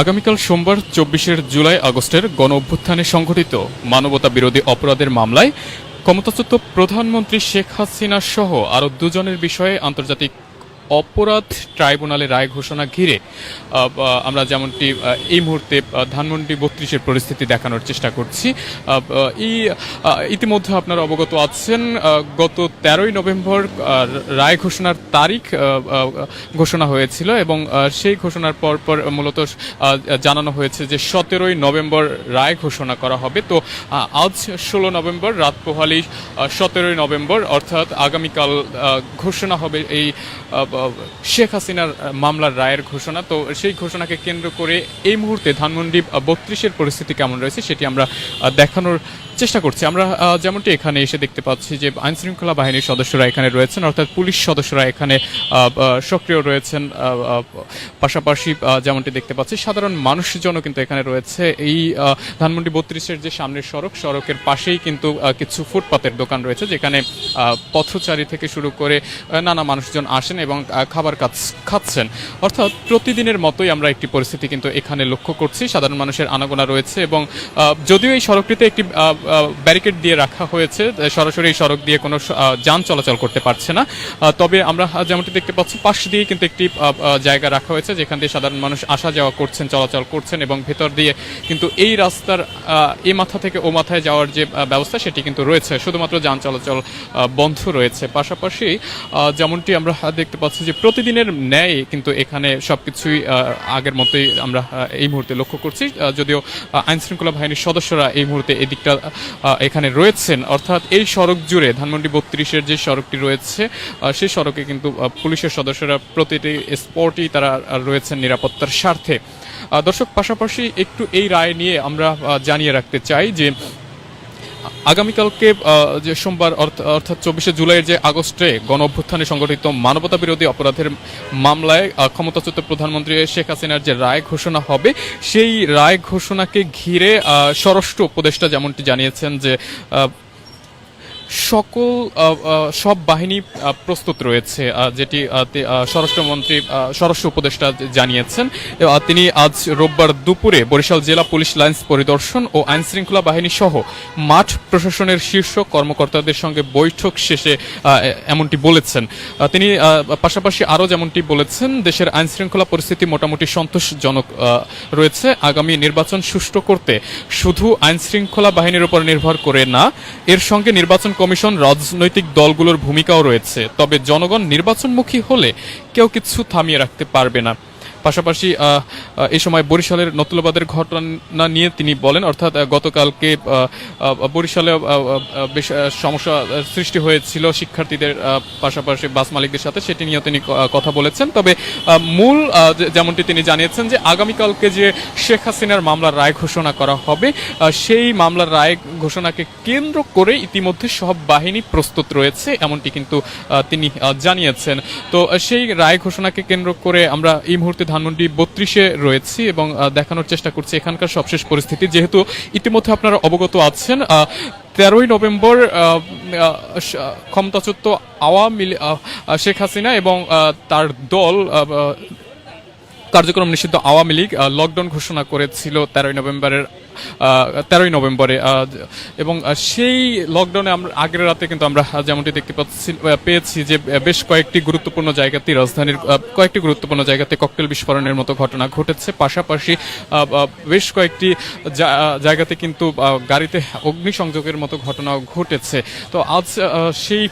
আগামীকাল সোমবার, চব্বিশের জুলাই আগস্টের গণ অভ্যুত্থানে সংঘটিত মানবতা বিরোধী অপরাধের মামলায় ক্ষমতাচ্যুত প্রধানমন্ত্রী শেখ হাসিনা সহ আরও দুজনের বিষয়ে আন্তর্জাতিক অপরাধ ট্রাইব্যুনালের রায় ঘোষণা ঘিরে আমরা যেমনটি এই মুহূর্তে ধানমন্ডি বত্রিশের পরিস্থিতি দেখানোর চেষ্টা করছি। এই ইতিমধ্যে আপনারা অবগত আছেন গত তেরোই নভেম্বর রায় ঘোষণার তারিখ ঘোষণা হয়েছিল এবং সেই ঘোষণার পর পর মূলত জানানো হয়েছে যে সতেরোই নভেম্বর রায় ঘোষণা করা হবে। তো আজ ষোলো নভেম্বর, রাত পোহালি সতেরোই নভেম্বর, অর্থাৎ আগামীকাল ঘোষণা হবে এই শেখ হাসিনার মামলার রায়ের ঘোষণা। তো সেই ঘোষণাকে কেন্দ্র করে এই মুহূর্তে ধানমন্ডি বত্রিশের পরিস্থিতি কেমন রয়েছে সেটি আমরা দেখানোর চেষ্টা করছি। আমরা যেমনটি এখানে এসে দেখতে পাচ্ছি যে আইন শৃঙ্খলা বাহিনীর সদস্যরা এখানে রয়েছেন, অর্থাৎ পুলিশ সদস্যরা এখানে সক্রিয় রয়েছেন পাশাপাশি যেমনটি দেখতে পাচ্ছি, সাধারণ মানুষজনও কিন্তু এখানে রয়েছে। এই ধানমন্ডি বত্রিশের যে সামনের সড়ক, সড়কের পাশেই কিন্তু কিছু ফুটপাতের দোকান রয়েছে, যেখানে পথচারী থেকে শুরু করে নানা মানুষজন আসেন এবং খাবার কাছ- খাচ্ছেন। অর্থাৎ প্রতিদিনের মতোই আমরা একটি পরিস্থিতি কিন্তু এখানে লক্ষ্য করছি। সাধারণ মানুষের আনাগোনা রয়েছে এবং যদিও এই সড়কটিতে একটি ব্যারিকেড দিয়ে রাখা হয়েছে সরাসরি এই সড়ক দিয়ে কোনো যান চলাচল করতে পারছে না। তবে আমরা যেমনটি দেখতে পাচ্ছি পাশ দিয়ে কিন্তু একটি জায়গা রাখা হয়েছে যেখান দিয়ে সাধারণ মানুষ আসা যাওয়া করছেন চলাচল করছেন এবং ভেতর দিয়ে কিন্তু এই রাস্তার এ মাথা থেকে ও মাথায় যাওয়ার যে ব্যবস্থা সেটি কিন্তু রয়েছে। শুধুমাত্র যান চলাচল বন্ধ রয়েছে। পাশাপাশি যেমনটি আমরা দেখতে পাচ্ছি যে প্রতিদিনের ন্যায় কিন্তু এখানে সবকিছুই আহ, আগের মতোই আমরা এই মুহূর্তে লক্ষ্য করছি। যদিও আইনশৃঙ্খলা বাহিনীর সদস্যরা এই মুহূর্তে এদিকটা এখানে রয়েছেন। অর্থাৎ এই সড়ক জুড়ে ধানমন্ডি বত্রিশের যে সড়কটি রয়েছে সেই সড়কে কিন্তু পুলিশের সদস্যরা প্রতিটি স্পটই তারা রয়েছেন নিরাপত্তার স্বার্থে। দর্শক, পাশাপাশি একটু এই রায় নিয়ে আমরা জানিয়ে রাখতে চাই যে আগামীকালকে যে সোমবার অর্থ- অর্থাৎ চব্বিশে জুলাইয়ের যে আগস্টে গণ অভ্যুত্থানে সংগঠিত মানবতা বিরোধী অপরাধের মামলায় ক্ষমতাচ্যুত প্রধানমন্ত্রী শেখ হাসিনার যে রায় ঘোষণা হবে, সেই রায় ঘোষণাকে ঘিরে স্বরাষ্ট্র উপদেষ্টা যেমনটি জানিয়েছেন যে সকল সব বাহিনী প্রস্তুত রয়েছে যেটি স্বরাষ্ট্রমন্ত্রী স্বরাষ্ট্র উপদেষ্টা জানিয়েছেন। তিনি আজ রোববার দুপুরে বরিশাল জেলা পুলিশ লাইন্স পরিদর্শন ও আইন শৃঙ্খলা বাহিনী সহ মাঠ প্রশাসনের শীর্ষ কর্মকর্তাদের সঙ্গে বৈঠক শেষে এমনটি বলেছেন। তিনি পাশাপাশি আরও যেমনটি বলেছেন, দেশের আইন শৃঙ্খলা পরিস্থিতি মোটামুটি সন্তোষজনক রয়েছে। আগামী নির্বাচন সুষ্ঠু করতে শুধু আইন শৃঙ্খলা বাহিনীর উপর নির্ভর করে না, এর সঙ্গে নির্বাচন কমিশন রাজনৈতিক দলগুলোর ভূমিকাও রয়েছে, তবে জনগণ নির্বাচনমুখী হলে কেউ কিছু থামিয়ে রাখতে পারবে না। পাশাপাশি এই সময় বরিশালের নতুলাবাদের ঘটনা নিয়ে তিনি বলেন, অর্থাৎ গতকালকে বরিশালে বেশ সমস্যা সৃষ্টি হয়েছিল শিক্ষার্থীদের পাশাপাশি বাস মালিকদের সাথে, সেটি নিয়েও তিনি কথা বলেছেন। তবে মূল যেমনটি তিনি জানিয়েছেন যে, আগামীকালকে যে শেখ হাসিনার মামলার রায় ঘোষণা করা হবে সেই মামলার রায় ঘোষণাকে কেন্দ্র করে ইতিমধ্যে সব বাহিনী প্রস্তুত রয়েছে, এমনটি কিন্তু তিনি জানিয়েছেন। তো, সেই রায় ঘোষণাকে কেন্দ্র করে আমরা এই মুহূর্তে ধানমন্ডি বত্রিশে রয়েছি এবং দেখানোর চেষ্টা করছি এখানকার সবশেষ পরিস্থিতি। যেহেতু ইতিমধ্যে আপনারা অবগত আছেন তেরোই নভেম্বর ক্ষমতাচ্যুত আওয়ামী শেখ হাসিনা এবং তার দল কার্যক্রম নিষিদ্ধ আওয়ামী লীগ লকডাউন ঘোষণা করেছিল তেরোই নভেম্বরের তেরোই নভেম্বরে এবং সেই লকডাউনে আমরা, আগের রাতে কিন্তু আমরা যেমনটি দেখতে পাচ্ছি পেয়েছি যে বেশ কয়েকটি গুরুত্বপূর্ণ জায়গাতে রাজধানীর কয়েকটি গুরুত্বপূর্ণ জায়গাতে ককটেল বিস্ফোরণের মতো ঘটনা ঘটেছে। পাশাপাশি বেশ কয়েকটি জায়গাতে কিন্তু গাড়িতে অগ্নিসংযোগের মতো ঘটনাও ঘটেছে। তো আজ সেই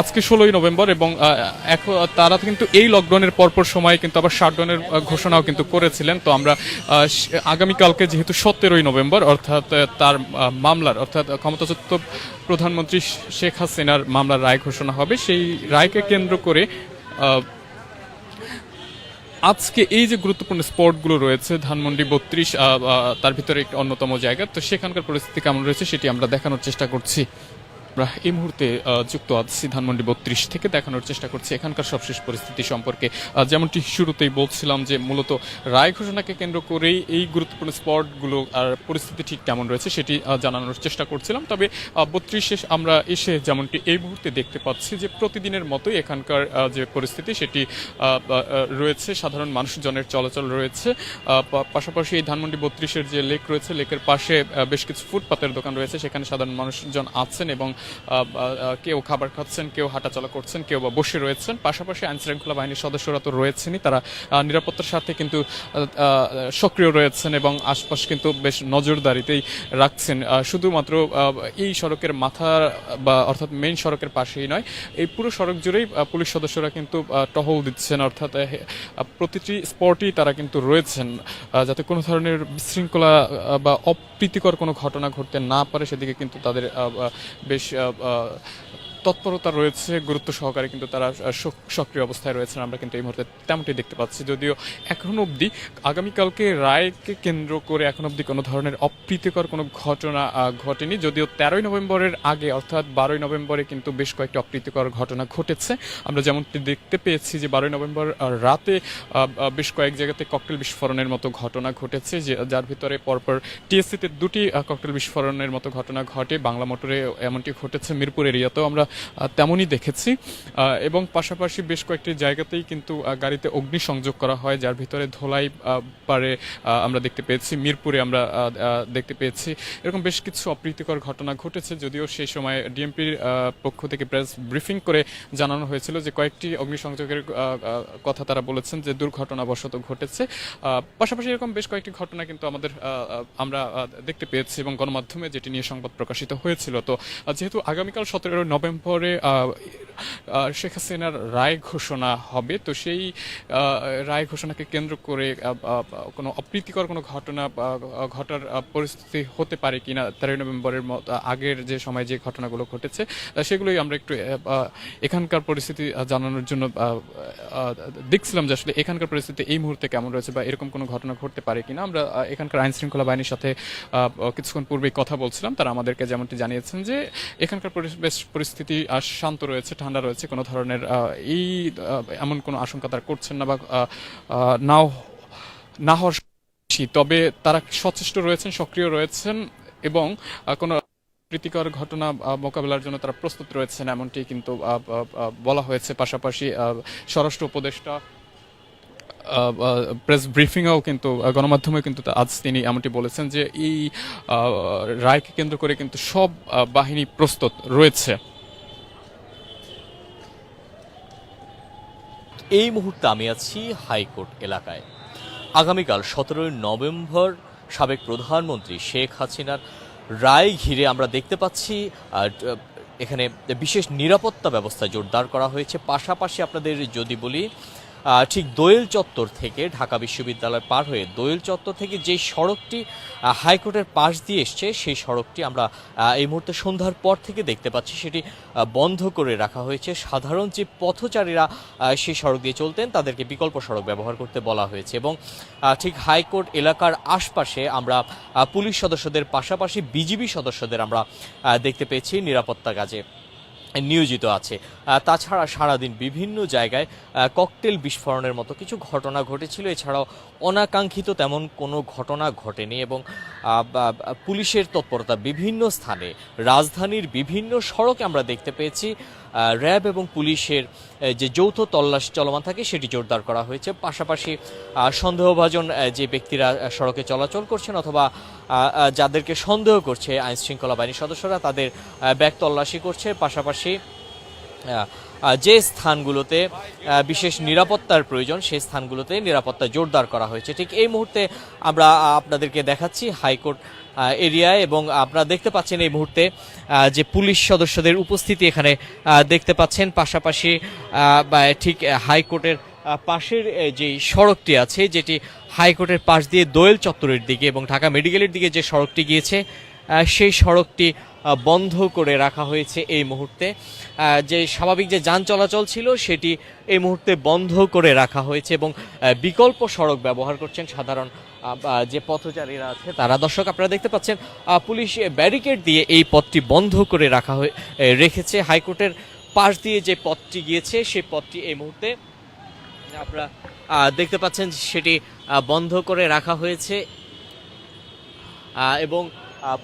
আজকে ষোলোই নভেম্বর এবং এখন তারা কিন্তু এই লকডাউনের পরপর সময় কিন্তু আবার শাটডাউনের ঘোষণাও কিন্তু করেছিলেন। তো আমরা আগামীকালকে যেহেতু সতেরোই নভেম্বর, অর্থাৎ তার মামলার, অর্থাৎ ক্ষমতাচ্যুত প্রধানমন্ত্রী শেখ হাসিনার মামলার রায় ঘোষণা হবে। সেই রায়কে কেন্দ্র করে আজকে এই যে গুরুত্বপূর্ণ স্পটগুলো রয়েছে, ধানমন্ডি বত্রিশ তার ভিতরে একটি অন্যতম জায়গা, তো সেখানকার পরিস্থিতি কেমন রয়েছে সেটি আমরা দেখানোর চেষ্টা করছি। আমরা এই মুহূর্তে যুক্ত আছি ধানমন্ডি বত্রিশ থেকে। দেখানোর চেষ্টা করছি এখানকার সবশেষ পরিস্থিতি সম্পর্কে। যেমনটি শুরুতেই বলছিলাম যে মূলত রায় ঘোষণাকে কেন্দ্র করেই এই গুরুত্বপূর্ণ স্পটগুলো আর পরিস্থিতি ঠিক কেমন রয়েছে সেটি জানানোর চেষ্টা করছিলাম। তবে বত্রিশে আমরা এসে যেমনটি এই মুহূর্তে দেখতে পাচ্ছি যে প্রতিদিনের মতোই এখানকার যে পরিস্থিতি সেটি রয়েছে। সাধারণ মানুষজনের চলাচল রয়েছে। পাশাপাশি এই ধানমন্ডি বত্রিশের যে লেক রয়েছে, লেকের পাশে বেশ কিছু ফুটপাতের দোকান রয়েছে। সেখানে সাধারণ মানুষজন আছেন এবং কেউ খাবার খাচ্ছেন, কেউ হাঁটাচলা করছেন, কেউ বা বসে রয়েছেন। পাশাপাশি আইন শৃঙ্খলা বাহিনীর সদস্যরা তো রয়েছেনই। তারা নিরাপত্তার সাথে কিন্তু সক্রিয় রয়েছেন এবং আশপাশ কিন্তু বেশ নজরদারিতেই রাখছেন। শুধুমাত্র এই সড়কের মাথা বা অর্থাৎ মেইন সড়কের পাশেই নয়, এই পুরো সড়ক জুড়েই পুলিশ সদস্যরা কিন্তু টহল দিচ্ছেন। অর্থাৎ প্রতিটি স্পটই তারা কিন্তু রয়েছেন। যাতে কোনো ধরনের বিশৃঙ্খলা বা অপ্রীতিকর কোনো ঘটনা ঘটতে না পারে, সেদিকে কিন্তু তাদের বেশ Uh. uh তৎপরতা রয়েছে, গুরুত্ব সহকারে কিন্তু তারা সক- সক্রিয় অবস্থায় রয়েছেন, আমরা কিন্তু এই মুহূর্তে তেমনটি দেখতে পাচ্ছি। যদিও এখন অবধি আগামীকালকে রায়কে কেন্দ্র করে এখন অবধি কোনো ধরনের অপ্রীতিকর কোনো ঘটনা ঘটেনি। যদিও তেরোই নভেম্বরের আগে, অর্থাৎ বারোই নভেম্বরে কিন্তু বেশ কয়েকটি অপ্রীতিকর ঘটনা ঘটেছে। আমরা যেমনটি দেখতে পেয়েছি যে বারোই নভেম্বর রাতে বেশ কয়েক জায়গাতে ককটেল বিস্ফোরণের মতো ঘটনা ঘটেছে, যে, যার ভিতরে পরপর টিএসসিতে দুটি ককটেল বিস্ফোরণের মতো ঘটনা ঘটে। বাংলা মোটরে এমনটি ঘটেছে মিরপুর এরিয়াতেও। আমরা তেমনই দেখেছি। এবং পাশাপাশি বেশ কয়েকটি জায়গাতেই কিন্তু গাড়িতে অগ্নিসংযোগ করা হয়, যার ভিতরে ধোলাই পারে আমরা দেখতে পেয়েছি। মিরপুরে আমরা দেখতে পেয়েছি। এরকম বেশ কিছু অপ্রীতিকর ঘটনা ঘটেছে, যদিও সেই সময় ডিএমপির পক্ষ থেকে প্রেস ব্রিফিং করে জানানো হয়েছিল যে কয়েকটি অগ্নিসংযোগের কথা তারা বলেছেন যে দুর্ঘটনাবশত ঘটেছে। পাশাপাশি এরকম বেশ কয়েকটি ঘটনা কিন্তু আমাদের আমরা দেখতে পেয়েছি এবং গণমাধ্যমে যেটি নিয়ে সংবাদ প্রকাশিত হয়েছিল। তো যেহেতু আগামীকাল সতেরো নভেম্বরে আহ, শেখ হাসিনার রায় ঘোষণা হবে। তো সেই রায় ঘোষণাকে কেন্দ্র করে কোনো অপ্রীতিকর কোনো ঘটনা ঘটার পরিস্থিতি হতে পারে কিনা তেরোই নভেম্বরের আগের যে সময় যে ঘটনাগুলো ঘটেছে সেগুলোই আমরা একটু এখানকার পরিস্থিতি জানানোর জন্য দেখছিলাম যে আসলে এখানকার পরিস্থিতি এই মুহূর্তে কেমন রয়েছে বা এরকম কোনো ঘটনা ঘটতে পারে কিনা। আমরা এখানকার আইন শৃঙ্খলা বাহিনীর সাথে কিছুক্ষণ পূর্বেই কথা বলছিলাম। তারা আমাদেরকে যেমনটি জানিয়েছেন যে এখানকার পরিবেশ পরিস্থিতি আহ, শান্ত রয়েছে ঠান্ডা রয়েছে কোনো ধরনের এই এমন কোনো আশঙ্কা তারা করছেন না বা নাও না হওয়ার তবে তারা সচেষ্ট রয়েছেন সক্রিয় রয়েছেন এবং কোনো প্রীতিকর ঘটনা মোকাবেলার জন্য তারা প্রস্তুত রয়েছেন এমনটি কিন্তু বলা হয়েছে। পাশাপাশি স্বরাষ্ট্র উপদেষ্টা প্রেস ব্রিফিংয়েও কিন্তু গণমাধ্যমে কিন্তু আজ তিনি এমনটি বলেছেন যে এই রায়কে কেন্দ্র করে কিন্তু সব বাহিনী প্রস্তুত রয়েছে। এই মুহূর্তে আমি আছি হাইকোর্ট এলাকায়। আগামীকাল সতেরোই নভেম্বর সাবেক প্রধানমন্ত্রী শেখ হাসিনার রায় ঘিরে আমরা দেখতে পাচ্ছি এখানে বিশেষ নিরাপত্তা ব্যবস্থা জোরদার করা হয়েছে। পাশাপাশি আপনাদের যদি বলি ঠিক দোয়েল চত্বর থেকে ঢাকা বিশ্ববিদ্যালয় পার হয়ে দোয়েল চত্বর থেকে যে সড়কটি হাইকোর্টের পাশ দিয়ে এসছে, সেই সড়কটি আমরা এই মুহূর্তে সন্ধ্যার পর থেকে দেখতে পাচ্ছি। সেটি বন্ধ করে রাখা হয়েছে। সাধারণ যে পথচারীরা সেই সড়ক দিয়ে চলতেন, তাদেরকে বিকল্প সড়ক ব্যবহার করতে বলা হয়েছে এবং ঠিক হাইকোর্ট এলাকার আশপাশে আমরা পুলিশ সদস্যদের পাশাপাশি বিজিবি সদস্যদের আমরা দেখতে পেয়েছি নিরাপত্তা কাজে। নিয়োজিত আছে। তাছাড়া সারাদিন বিভিন্ন জায়গায় ককটেল বিস্ফোরণের মতো কিছু ঘটনা ঘটেছিল। এছাড়াও অনাকাঙ্ক্ষিত তেমন কোনো ঘটনা ঘটেনি এবং পুলিশের তৎপরতা বিভিন্ন স্থানে, রাজধানীর বিভিন্ন সড়কে আমরা দেখতে পেয়েছি। র্যাব এবং পুলিশের যে যৌথ তল্লাশ চলমান থাকে সেটি জোরদার করা হয়েছে। পাশাপাশি সন্দেহভাজন যে ব্যক্তিরা সড়কে চলাচল করছেন অথবা যাদেরকে সন্দেহ করছে আইন শৃঙ্খলা বাহিনীর সদস্যরা, তাদের ব্যাগ তল্লাশি করছে। পাশাপাশি যে স্থানগুলোতে বিশেষ নিরাপত্তার প্রয়োজন, সেই স্থানগুলোতে নিরাপত্তা জোরদার করা হয়েছে। ঠিক এই মুহূর্তে আমরা আপনাদেরকে দেখাচ্ছি হাইকোর্ট এরিয়ায় এবং আপনারা দেখতে পাচ্ছেন এই মুহূর্তে যে পুলিশ সদস্যদের উপস্থিতি এখানে দেখতে পাচ্ছেন। পাশাপাশি ঠিক হাইকোর্টের পাশের যে সড়কটি আছে, যেটি হাইকোর্টের পাশ দিয়ে দোয়েল চত্বরের দিকে এবং ঢাকা মেডিকেলের দিকে যে সড়কটি গিয়েছে সেই সড়কটি বন্ধ করে রাখা হয়েছে এই মুহূর্তে। যে স্বাভাবিক যে যান চলাচল ছিল, সেটি এই মুহূর্তে বন্ধ করে রাখা হয়েছে এবং বিকল্প সড়ক ব্যবহার করছেন সাধারণ যে পথচারীরা আছে, তারা দর্শক আপনারা দেখতে পাচ্ছেন পুলিশ ব্যারিকেড দিয়ে এই পথটি বন্ধ করে রাখা হয়ে রেখেছে। হাইকোর্টের পাশ দিয়ে যে পথটি গিয়েছে, সেই পথটি এই মুহূর্তে আপনারা দেখতে পাচ্ছেন সেটি বন্ধ করে রাখা হয়েছে। এবং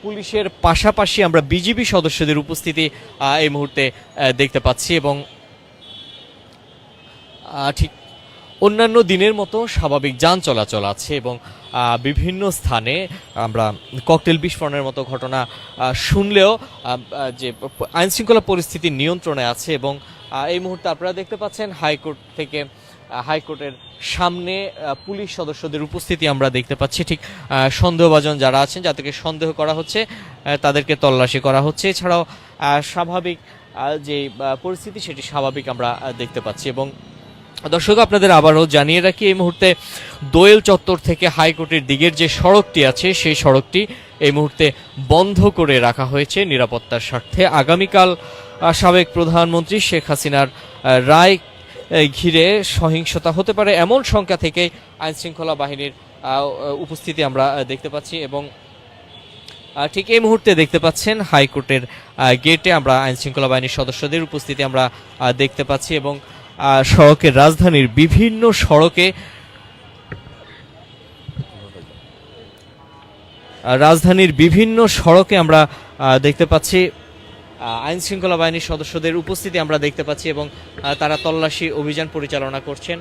পুলিশের পাশাপাশি আমরা বিজিবি সদস্যদের উপস্থিতি এই মুহূর্তে দেখতে পাচ্ছি এবং ঠিক অন্যান্য দিনের মতো স্বাভাবিক যান চলাচল আছে এবং বিভিন্ন স্থানে আমরা ককটেল বিস্ফোরণের মতো ঘটনা শুনলেও যে আইন শৃঙ্খলা পরিস্থিতি নিয়ন্ত্রণে আছে এবং এই মুহূর্তে আপনারা দেখতে পাচ্ছেন হাইকোর্ট থেকে হাইকোর্টের সামনে পুলিশ সদস্যদের উপস্থিতি আমরা দেখতে পাচ্ছি। ঠিক সন্দেহভাজন যারা আছেন, যাদেরকে সন্দেহ করা হচ্ছে তাদেরকে তল্লাশি করা হচ্ছে। এছাড়াও স্বাভাবিক যে পরিস্থিতি, সেটি স্বাভাবিক আমরা দেখতে পাচ্ছি এবং দর্শক, আপনাদের আবারও জানিয়ে রাখি, এই মুহূর্তে দোয়েল চত্বর থেকে হাইকোর্টের দিকের যে সড়কটি আছে, সেই সড়কটি এই মুহূর্তে বন্ধ করে রাখা হয়েছে নিরাপত্তার স্বার্থে। আগামীকাল সাবেক প্রধানমন্ত্রী শেখ হাসিনার রায় ঘিরে সহিংসতা হতে পারে এমন সংখ্যা থেকে আইন শৃঙ্খলা বাহিনীর উপস্থিতি আমরা দেখতে পাচ্ছি এবং ঠিক এই মুহূর্তে দেখতে পাচ্ছেন হাইকোর্টের গেটে আমরা আইন শৃঙ্খলা বাহিনীর সদস্যদের উপস্থিতি আমরা দেখতে পাচ্ছি এবং আহ, সড়কের রাজধানীর বিভিন্ন সড়কে রাজধানীর বিভিন্ন সড়কে আমরা দেখতে পাচ্ছি আইন শৃঙ্খলা বাহিনীর সদস্যদের উপস্থিতি আমরা দেখতে পাচ্ছি এবং তারা তল্লাশি অভিযান পরিচালনা করছেন।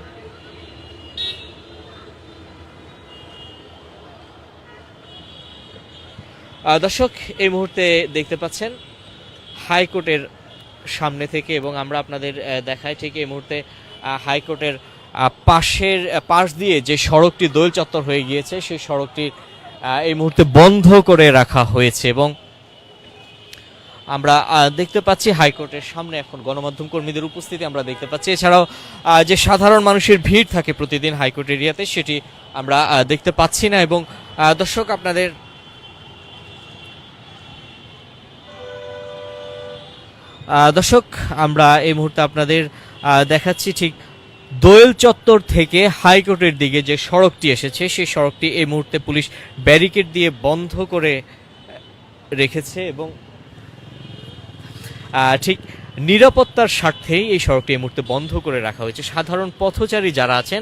দর্শক এই মুহূর্তে দেখতে পাচ্ছেন হাইকোর্টের সামনে থেকে এবং আমরা আপনাদের দেখাই ঠিক এই মুহূর্তে হাইকোর্টের পাশের পাশ দিয়ে যে সড়কটি দোল চত্বর হয়ে গিয়েছে, সেই সড়কটি এই মুহূর্তে বন্ধ করে রাখা হয়েছে এবং আমরা দেখতে পাচ্ছি হাইকোর্টের সামনে এখন গণমাধ্যম কর্মীদের উপস্থিতি আমরা দেখতে পাচ্ছি। এছাড়াও যে সাধারণ মানুষের ভিড় থাকে প্রতিদিন হাইকোর্ট এরিয়াতে, সেটি আমরা দেখতে পাচ্ছি না এবং দর্শক, আপনাদের দর্শক, আমরা এই মুহূর্তে আপনাদের দেখাচ্ছি ঠিক দোয়েল চত্বর থেকে হাইকোর্টের দিকে যে সড়কটি এসেছে, সেই সড়কটি এই মুহূর্তে পুলিশ ব্যারিকেড দিয়ে বন্ধ করে রেখেছে এবং ঠিক নিরাপত্তার স্বার্থেই এই সড়কটি এই মুহূর্তে বন্ধ করে রাখা হয়েছে। সাধারণ পথচারী যারা আছেন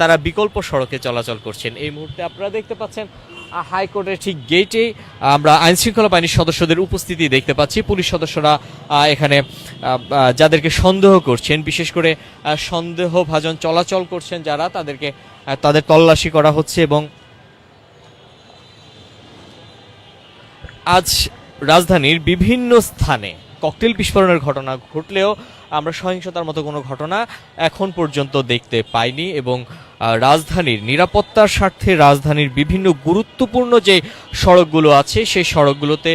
তারা বিকল্প সড়কে চলাচল করছেন। এই মুহূর্তে আপনারা দেখতে পাচ্ছেন হাইকোর্টের ঠিক গেটে আমরা আইন শৃঙ্খলা বাহিনীর সদস্যদের উপস্থিতি দেখতে পাচ্ছি। পুলিশ সদস্যরা এখানে যাদেরকে সন্দেহ করছেন, বিশেষ করে সন্দেহভাজন চলাচল করছেন যারা, তাদেরকে তাদের তল্লাশি করা হচ্ছে এবং আজ রাজধানীর বিভিন্ন স্থানে ককটেল বিস্ফোরণের ঘটনা ঘটলেও আমরা সহিংসতার মতো কোনো ঘটনা এখন পর্যন্ত দেখতে পাইনি এবং রাজধানীর নিরাপত্তার স্বার্থে রাজধানীর বিভিন্ন গুরুত্বপূর্ণ যে সড়কগুলো আছে, সেই সড়কগুলোতে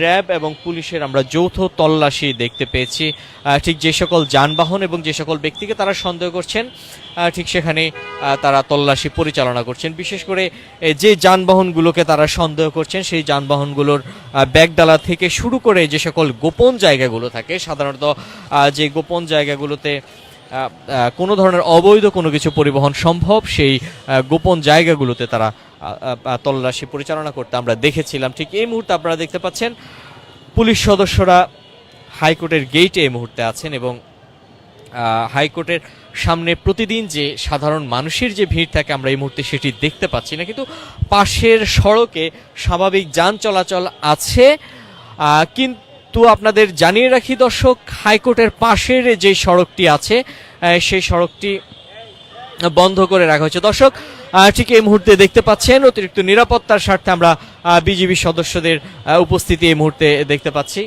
র্যাব এবং পুলিশের আমরা যৌথ তল্লাশি দেখতে পেয়েছি। ঠিক যে সকল যানবাহন এবং যে সকল ব্যক্তিকে তারা সন্দেহ করছেন ঠিক সেখানে তারা তল্লাশি পরিচালনা করছেন। বিশেষ করে যে যানবাহনগুলোকে তারা সন্দেহ করছেন, সেই যানবাহনগুলোর ব্যাগডালা থেকে শুরু করে যে সকল গোপন জায়গাগুলো থাকে, সাধারণত যে গোপন জায়গাগুলোতে কোনো ধরনের অবৈধ কোনো কিছু পরিবহন সম্ভব? সেই গোপন জায়গাগুলোতে তারা তল্লাশি পরিচালনা করতে আমরা দেখেছিলাম। ঠিক এই মুহূর্তে আপনারা দেখতে পাচ্ছেন পুলিশ সদস্যরা হাইকোর্টের গেইটে এই মুহূর্তে আছেন এবং হাইকোর্টের সামনে প্রতিদিন যে সাধারণ মানুষের যে ভিড় থাকে আমরা এই মুহূর্তে সেটি দেখতে পাচ্ছি না। কিন্তু পাশের সড়কে স্বাভাবিক যান চলাচল আছে। আহ, কিন্তু আপনাদের জানিয়ে রাখি দর্শক হাইকোর্টের পাশের যে সড়কটি আছে সেই সড়কটি বন্ধ করে রাখা হয়েছে। দর্শক ঠিক এই মুহূর্তে দেখতে পাচ্ছেন অতিরিক্ত নিরাপত্তার স্বার্থে আমরা বিজিবি সদস্যদের উপস্থিতি এই মুহূর্তে দেখতে পাচ্ছি।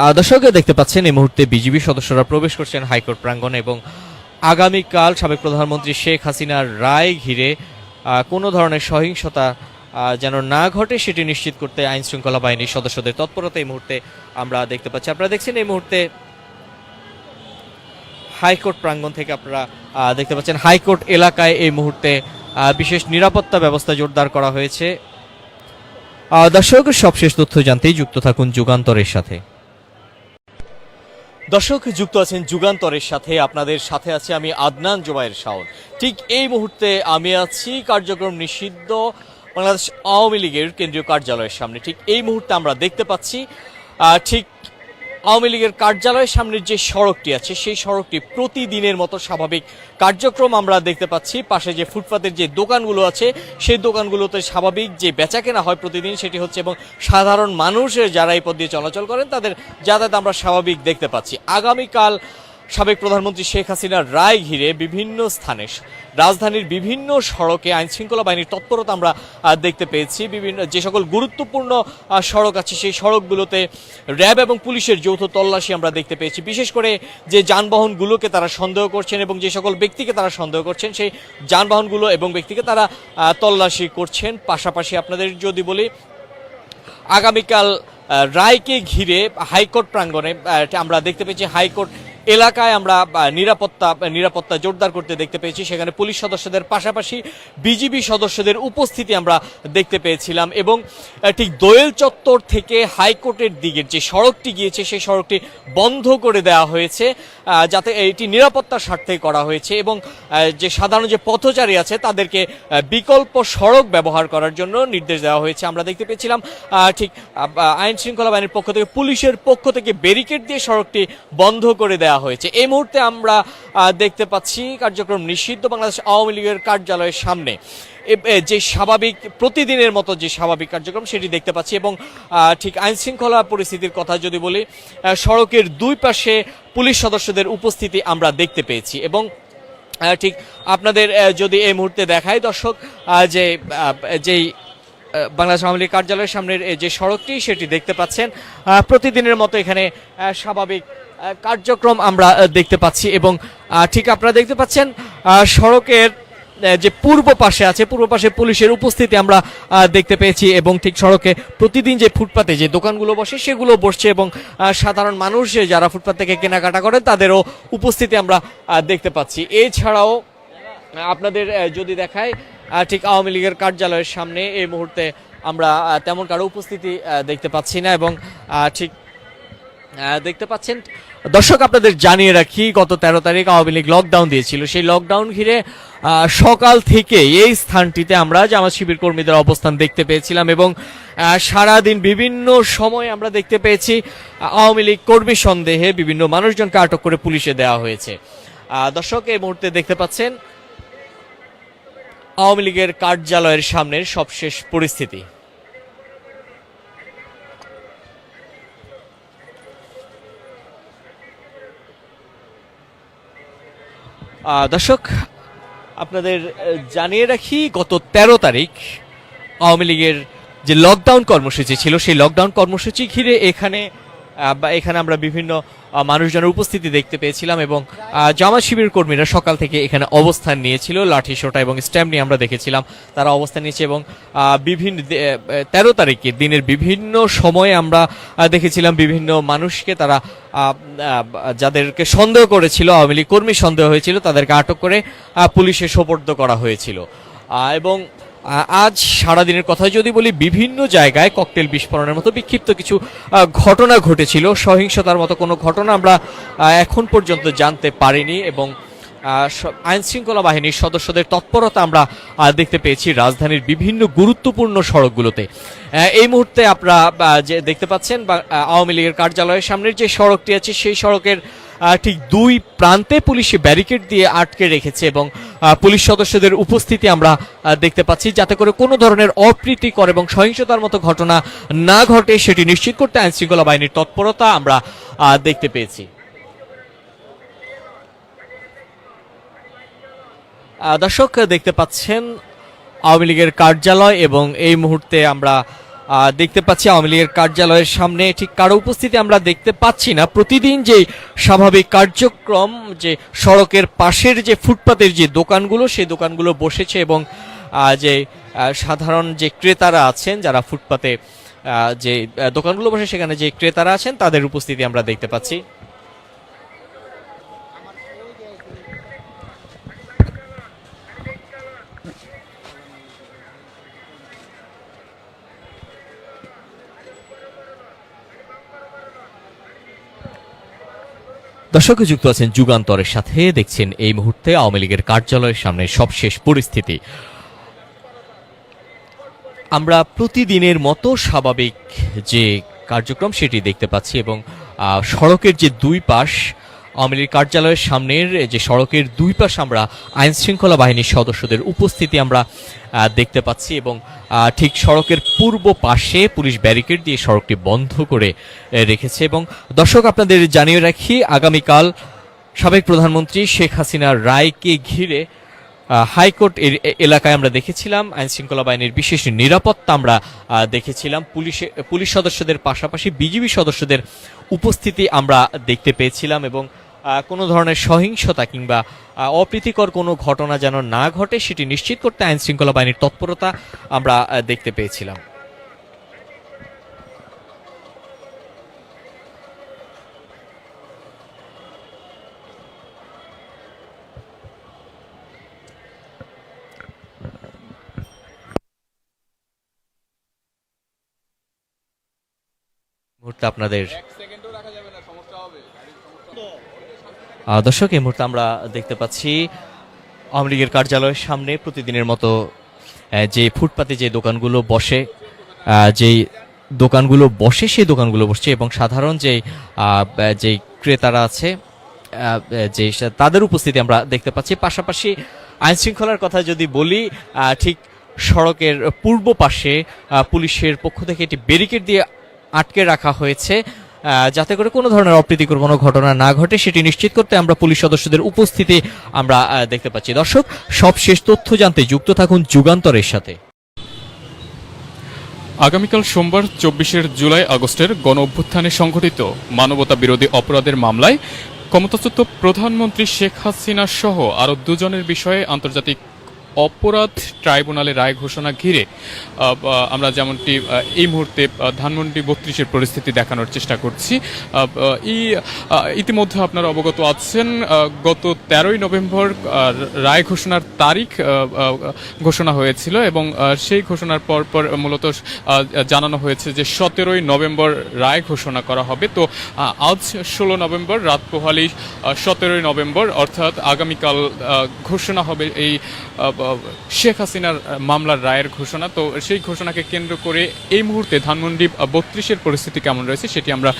আহ, দর্শক দেখতে পাচ্ছেন এই মুহূর্তে বিজিবি সদস্যরা প্রবেশ করছেন হাইকোর্ট প্রাঙ্গণে এবং আগামীকাল সাবেক প্রধানমন্ত্রী শেখ হাসিনার রায় ঘিরে কোনো ধরনের সহিংসতা যেন না ঘটে সেটি নিশ্চিত করতে আইন শৃঙ্খলা বাহিনীর সদস্যদের তৎপরতা এই মুহূর্তে আমরা দেখতে পাচ্ছি। আপনারা দেখছেন এই মুহূর্তে হাইকোর্ট প্রাঙ্গণ থেকে আপনারা দেখতে পাচ্ছেন হাইকোর্ট এলাকায় এই মুহূর্তে বিশেষ নিরাপত্তা ব্যবস্থা জোরদার করা হয়েছে। আহ, দর্শক সবশেষ তথ্য জানতেই যুক্ত থাকুন যুগান্তরের সাথে। দর্শক, যুক্ত আছেন যুগান্তরের সাথে। আপনাদের সাথে আছে আমি আদনান জোবায়ের শাওন। ঠিক এই মুহূর্তে আমি আছি কার্যক্রম নিষিদ্ধ বাংলাদেশ আওয়ামী লীগের কেন্দ্রীয় কার্যালয়ের সামনে। ঠিক এই মুহূর্তে আমরা দেখতে পাচ্ছি ঠিক আওয়ামী লীগের কার্যালয়ের সামনের যে সড়কটি আছে, সেই সড়কটি প্রতিদিনের মতো স্বাভাবিক কার্যক্রম আমরা দেখতে পাচ্ছি। পাশে যে ফুটপাতের যে দোকানগুলো আছে, সেই দোকানগুলোতে স্বাভাবিক যে বেচাকেনা হয় প্রতিদিন, সেটি হচ্ছে এবং সাধারণ মানুষ যারা এই পথ দিয়ে চলাচল করেন, তাদের যাতায়াত আমরা স্বাভাবিক দেখতে পাচ্ছি। আগামীকাল সাবেক প্রধানমন্ত্রী শেখ হাসিনার রায় ঘিরে বিভিন্ন স্থানে রাজধানীর বিভিন্ন সড়কে আইন শৃঙ্খলা বাহিনীর তৎপরতা আমরা দেখতে পেয়েছি। বিভিন্ন, যে সকল গুরুত্বপূর্ণ সড়ক আছে, সেই সড়কগুলোতে র্যাব এবং পুলিশের যৌথ তল্লাশি আমরা দেখতে পেয়েছি। বিশেষ করে যে যানবাহনগুলোকে তারা সন্দেহ করছেন এবং যে সকল ব্যক্তিকে তারা সন্দেহ করছেন, সেই যানবাহনগুলো এবং ব্যক্তিকে তারা তল্লাশি করছেন। পাশাপাশি আপনাদের যদি বলি, আগামীকাল রায়কে ঘিরে হাইকোর্ট প্রাঙ্গণে আমরা দেখতে পেয়েছি হাইকোর্ট এলাকায় আমরা নিরাপত্তা নিরাপত্তা জোরদার করতে দেখতে পেয়েছি। সেখানে পুলিশ সদস্যদের পাশাপাশি বিজিবি সদস্যদের উপস্থিতি আমরা দেখতে পেয়েছিলাম এবং ঠিক দোয়েল চত্বর থেকে হাইকোর্টের দিকের যে সড়কটি গিয়েছে, সেই সড়কটি বন্ধ করে দেওয়া হয়েছে যাতে এটি নিরাপত্তার স্বার্থে করা হয়েছে এবং যে সাধারণ যে পথচারী আছে, তাদেরকে বিকল্প সড়ক ব্যবহার করার জন্য নির্দেশ দেওয়া হয়েছে। আমরা দেখতে পেয়েছিলাম ঠিক আইন শৃঙ্খলা বাহিনীর পক্ষ থেকে, পুলিশের পক্ষ থেকে ব্যারিকেড দিয়ে সড়কটি বন্ধ করে দেওয়া হয়েছে। এই মুহূর্তে আমরা দেখতে পাচ্ছি কার্যক্রম নিষিদ্ধ বাংলাদেশ আওয়ামী লীগের কার্যালয়ের সামনে। যে স্বাভাবিক, প্রতিদিনের মতো যে স্বাভাবিক কার্যক্রম সেটি দেখতে পাচ্ছি এবং ঠিক আইন শৃঙ্খলা পরিস্থিতির কথা যদি বলি সড়কের দুই পাশে পুলিশ সদস্যদের উপস্থিতি আমরা দেখতে পেয়েছি এবং ঠিক আপনাদের যদি এই মুহূর্তে দেখায় দর্শক যে যেই বাংলাদেশ আওয়ামী লীগ কার্যালয়ের সামনের যে সড়কটি সেটি দেখতে পাচ্ছেন। প্রতিদিনের মতো এখানে স্বাভাবিক কার্যক্রম আমরা দেখতে পাচ্ছি এবং ঠিক আপনারা দেখতে পাচ্ছেন সড়কের যে পূর্ব পাশে আছে, পূর্ব পাশে পুলিশের উপস্থিতি আমরা দেখতে পেয়েছি এবং ঠিক সড়কে প্রতিদিন যে ফুটপাতে যে দোকানগুলো বসে সেগুলো বসছে এবং সাধারণ মানুষ যারা ফুটপাত থেকে কেনাকাটা করেন তাদেরও উপস্থিতি আমরা দেখতে পাচ্ছি। এছাড়াও আপনাদের যদি দেখায় ঠিক আওয়ামী লীগের কার্যালয়ের সামনে এই মুহূর্তে আমরা তেমন কারও উপস্থিতি দেখতে পাচ্ছি না এবং ঠিক দেখতে পাচ্ছেন, দর্শক আপনাদের জানিয়ে রাখি, গত তেরো তারিখ আওয়ামী লীগ লকডাউন দিয়েছিল। সেই লকডাউন ঘিরে সকাল থেকে এই স্থানটিতে আমরা জামাত শিবির কর্মীদের অবস্থান দেখতে পেয়েছিলাম এবং সারাদিন বিভিন্ন সময় আমরা দেখতে পেয়েছি আওয়ামী লীগ কর্মী সন্দেহে বিভিন্ন মানুষজনকে আটক করে পুলিশে দেওয়া হয়েছে। দর্শক, এই মুহূর্তে দেখতে পাচ্ছেন, আওয়ামী লীগের কার্যালয়ের সামনের সবশেষ পরিস্থিতি। দর্শক, আপনাদের জানিয়ে রাখি, গত তেরো তারিখ আওয়ামী লীগের যে লকডাউন কর্মসূচি ছিল, সেই লকডাউন কর্মসূচি ঘিরে এখানে বা এখানে আমরা বিভিন্ন মানুষজনের উপস্থিতি দেখতে পেয়েছিলাম এবং জামাত শিবির কর্মীরা সকাল থেকে এখানে অবস্থান নিয়েছিল, লাঠি সোটা এবং স্ট্যাম্প নিয়ে আমরা দেখেছিলাম। তারা অবস্থান নিয়েছে এবং বিভিন্ন তেরো তারিখে দিনের বিভিন্ন সময়ে আমরা দেখেছিলাম বিভিন্ন মানুষকে তারা যাদেরকে সন্দেহ করেছিল, আওয়ামী লীগ কর্মী সন্দেহ হয়েছিল, তাদেরকে আটক করে পুলিশে সোপর্দ করা হয়েছিল। এবং আজ সারাদিনের কথা যদি বলি, বিভিন্ন জায়গায় ককটেল বিস্ফোরণের মতো বিক্ষিপ্ত কিছু ঘটনা ঘটেছিল। সহিংসতার মতো কোনো ঘটনা আমরা এখন পর্যন্ত জানতে পারিনি এবং আইন শৃঙ্খলা বাহিনীর সদস্যদের তৎপরতা আমরা দেখতে পেয়েছি রাজধানীর বিভিন্ন গুরুত্বপূর্ণ সড়কগুলোতে। এই মুহূর্তে আপনারা যে দেখতে পাচ্ছেন, বা আওয়ামী লীগের কার্যালয়ের সামনের যে সড়কটি আছে, সেই সড়কের ঠিক দুই প্রান্তে পুলিশ ব্যারিকেড দিয়ে আটকে রেখেছে এবং পুলিশ সদস্যদের উপস্থিতি আমরা দেখতে পাচ্ছি। যাতে করে কোনো ধরনের অপ্রীতিকর এবং সহিংসতার মতো ঘটনা না ঘটে, সেটি নিশ্চিত করতে আইন শৃঙ্খলা বাহিনীর তৎপরতা আমরা দেখতে পেয়েছি। দর্শক, দেখতে পাচ্ছেন, আওয়ামী লীগের কার্যালয় এবং এই মুহূর্তে আমরা দেখতে পাচ্ছি আওয়ামী লীগের কার্যালয়ের সামনে। ঠিক কারও উপস্থিতি আমরা দেখতে পাচ্ছি না। প্রতিদিন যে স্বাভাবিক কার্যক্রম, যে সড়কের পাশের যে ফুটপাতের যে দোকানগুলো, সেই দোকানগুলো বসেছে এবং যে সাধারণ যে ক্রেতারা আছেন, যারা ফুটপাতে যে দোকানগুলো বসে, সেখানে যে ক্রেতারা আছেন, তাদের উপস্থিতি আমরা দেখতে পাচ্ছি। দর্শক, যুক্ত আছেন যুগান্তরের সাথে। দেখছেন এই মুহূর্তে আওয়ামী লীগের কার্যালয়ের সামনে সবশেষ পরিস্থিতি। আমরা প্রতিদিনের মতো স্বাভাবিক যে কার্যক্রম, সেটি দেখতে পাচ্ছি এবং সড়কের যে দুই পাশ আওয়ামী লীগ কার্যালয়ের সামনের যে সড়কের দুই পাশ আমরা আইন শৃঙ্খলা বাহিনীর সদস্যদের উপস্থিতি আমরা দেখতে পাচ্ছি এবং ঠিক সড়কের পূর্ব পাশে পুলিশ ব্যারিকেড দিয়ে সড়কটি বন্ধ করে রেখেছে এবং দর্শক আপনাদের জানিয়ে রাখি, আগামীকাল সাবেক প্রধানমন্ত্রী শেখ হাসিনার রায়কে ঘিরে হাইকোর্ট এলাকায় আমরা দেখেছিলাম আইন শৃঙ্খলা বাহিনীর বিশেষ নিরাপত্তা আমরা দেখেছিলাম, পুলিশে, পুলিশ সদস্যদের পাশাপাশি বিজিবি সদস্যদের উপস্থিতি আমরা দেখতে পেয়েছিলাম এবং কোনো ধরনের সহিংসতা কিংবা অপ্রীতিকর কোনো ঘটনা যেন না ঘটে, সেটি নিশ্চিত করতে আইন শৃঙ্খলা বাহিনীর তৎপরতা আমরা দেখতে পেয়েছিলাম। আপনাদের দর্শক, এই মুহূর্তে আমরা দেখতে পাচ্ছি আওয়ামী লীগের কার্যালয়ের সামনে প্রতিদিনের মতো যে ফুটপাতে যে দোকানগুলো বসে যেই দোকানগুলো বসে সেই দোকানগুলো বসছে এবং সাধারণ যে যে ক্রেতারা আছে যে তাদের উপস্থিতি আমরা দেখতে পাচ্ছি। পাশাপাশি আইন শৃঙ্খলার কথা যদি বলি ঠিক সড়কের পূর্ব পাশে পুলিশের পক্ষ থেকে একটি ব্যারিকেড দিয়ে আটকে রাখা হয়েছে। যাতে করে কোনো ধরনের অপ্রীতিকর কোনো ঘটনা না ঘটে, সেটি নিশ্চিত করতে আমরা পুলিশ সদস্যদের উপস্থিতি আমরা দেখতে পাচ্ছি। দর্শক, সবশেষ তথ্য জানতে যুক্ত থাকুন যুগান্তরের সাথে। আগামীকাল সোমবার, চব্বিশের জুলাই আগস্টের গণ অভ্যুত্থানে সংঘটিত মানবতা বিরোধী অপরাধের মামলায় ক্ষমতাচ্যুত প্রধানমন্ত্রী শেখ হাসিনা সহ আরও দুজনের বিষয়ে আন্তর্জাতিক অপরাধ ট্রাইব্যুনালের রায় ঘোষণা ঘিরে আমরা যেমনটি এই মুহূর্তে ধানমন্ডি বত্রিশের পরিস্থিতি দেখানোর চেষ্টা করছি। এই ইতিমধ্যে আপনারা অবগত আছেন গত তেরোই নভেম্বর রায় ঘোষণার তারিখ ঘোষণা হয়েছিল এবং সেই ঘোষণার পর পর মূলত জানানো হয়েছে যে সতেরোই নভেম্বর রায় ঘোষণা করা হবে। তো আজ ষোলো নভেম্বর, রাত পোহালি সতেরোই নভেম্বর, অর্থাৎ আগামীকাল ঘোষণা হবে এই শেখ হাসিনার মামলার রায়ের ঘোষণা। তো সেই ঘোষণাকে কেন্দ্র করে এই মুহূর্তে ধানমন্ডি বত্রিশের পরিস্থিতি কেমন রয়েছে সেটি আমরা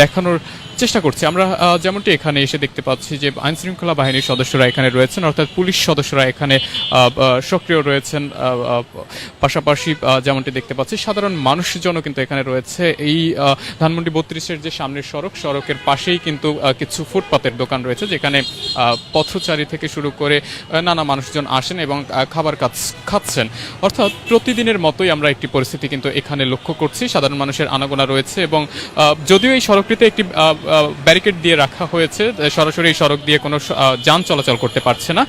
দেখানোর চেষ্টা করছি। আমরা যেমনটি এখানে এসে দেখতে পাচ্ছি যে আইন শৃঙ্খলা বাহিনীর সদস্যরা এখানে রয়েছেন, অর্থাৎ পুলিশ সদস্যরা এখানে সক্রিয় রয়েছেন পাশাপাশি যেমনটি দেখতে পাচ্ছি সাধারণ মানুষজনও কিন্তু এখানে রয়েছে। এই ধানমন্ডি বত্রিশের যে সামনের সড়ক, সড়কের পাশেই কিন্তু কিছু ফুটপাতের দোকান রয়েছে যেখানে পথচারী থেকে শুরু করে নানা মানুষজন আসেন এবং খাবার খাচ্ছেন। অর্থাৎ প্রতিদিনের মতোই আমরা একটি পরিস্থিতি কিন্তু এখানে লক্ষ্য করছি। সাধারণ মানুষের আনাগোনা রয়েছে এবং যদিও এই সড়কটিতে একটি ব্যারিকেড দিয়ে রাখা হয়েছে সরাসরি এই সড়ক দিয়ে কোনো যান চলাচল করতে পারছে না।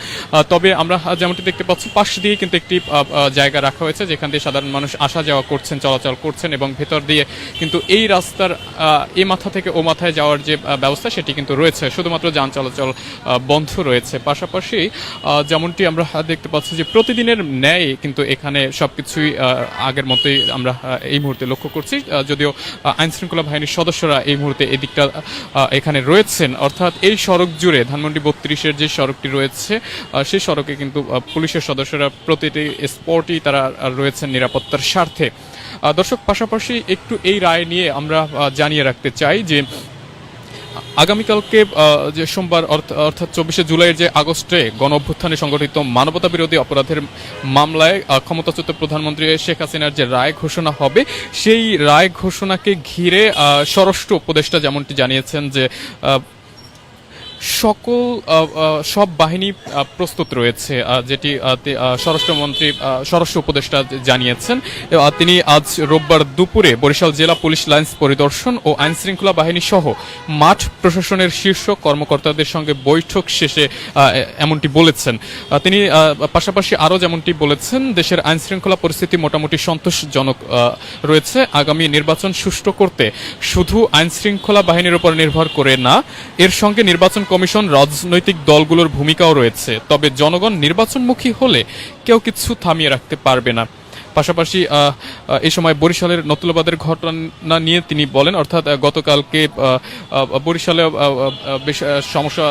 তবে আমরা যেমনটি দেখতে পাচ্ছি, পাশ দিয়ে কিন্তু একটি জায়গা রাখা হয়েছে, যেখান দিয়ে সাধারণ মানুষ আসা যাওয়া করছেন, চলাচল করছেন এবং ভেতর দিয়ে কিন্তু এই রাস্তার এ মাথা থেকে ও মাথায় যাওয়ার যে ব্যবস্থা সেটি কিন্তু রয়েছে। শুধুমাত্র যান চলাচল বন্ধ রয়েছে। পাশাপাশি যেমনটি আমরা দেখতে পাচ্ছি যে প্রতিদিনের ন্যায় কিন্তু এখানে সবকিছুই আহ, আগের মতোই আমরা এই মুহূর্তে লক্ষ্য করছি। যদিও আহ, আইন শৃঙ্খলা বাহিনীর সদস্যরা এই মুহূর্তে এদিকটা এখানে রয়েছেন। অর্থাৎ এই সড়ক জুড়ে ধানমন্ডি বত্রিশের যে সড়কটি রয়েছে সেই সড়কে কিন্তু পুলিশের সদস্যরা প্রতিটি স্পটই তারা রয়েছেন নিরাপত্তার স্বার্থে। দর্শক পাশাপাশি একটু এই রায় নিয়ে আমরা জানিয়ে রাখতে চাই যে আগামীকালকে যে সোমবার, অর্থ- অর্থাৎ চব্বিশে জুলাইয়ের যে আগস্টে গণ অভ্যুত্থানে সংগঠিত মানবতা বিরোধী অপরাধের মামলায় ক্ষমতাচ্যুত প্রধানমন্ত্রী শেখ হাসিনার যে রায় ঘোষণা হবে, সেই রায় ঘোষণাকে ঘিরে স্বরাষ্ট্র উপদেষ্টা যেমনটি জানিয়েছেন যে সকল সব বাহিনী প্রস্তুত রয়েছে যেটি স্বরাষ্ট্রমন্ত্রী স্বরাষ্ট্র উপদেষ্টা জানিয়েছেন। তিনি আজ রোববার দুপুরে বরিশাল জেলা পুলিশ লাইন্স পরিদর্শন ও আইন শৃঙ্খলা বাহিনী সহ মাঠ প্রশাসনের শীর্ষ কর্মকর্তাদের সঙ্গে বৈঠক শেষে এমনটি বলেছেন। তিনি পাশাপাশি আরও যেমনটি বলেছেন, দেশের আইন শৃঙ্খলা পরিস্থিতি মোটামুটি সন্তোষজনক রয়েছে। আগামী নির্বাচন সুষ্ঠু করতে শুধু আইন শৃঙ্খলা বাহিনীর উপর নির্ভর করে না, এর সঙ্গে নির্বাচন কমিশন রাজনৈতিক দলগুলোর ভূমিকাও রয়েছে, তবে জনগণ নির্বাচনমুখী হলে কেউ কিছু থামিয়ে রাখতে পারবে না। পাশাপাশি এই সময় বরিশালের নতুলাবাদের ঘটনা নিয়ে তিনি বলেন, অর্থাৎ গতকালকে বরিশালে বেশ সমস্যা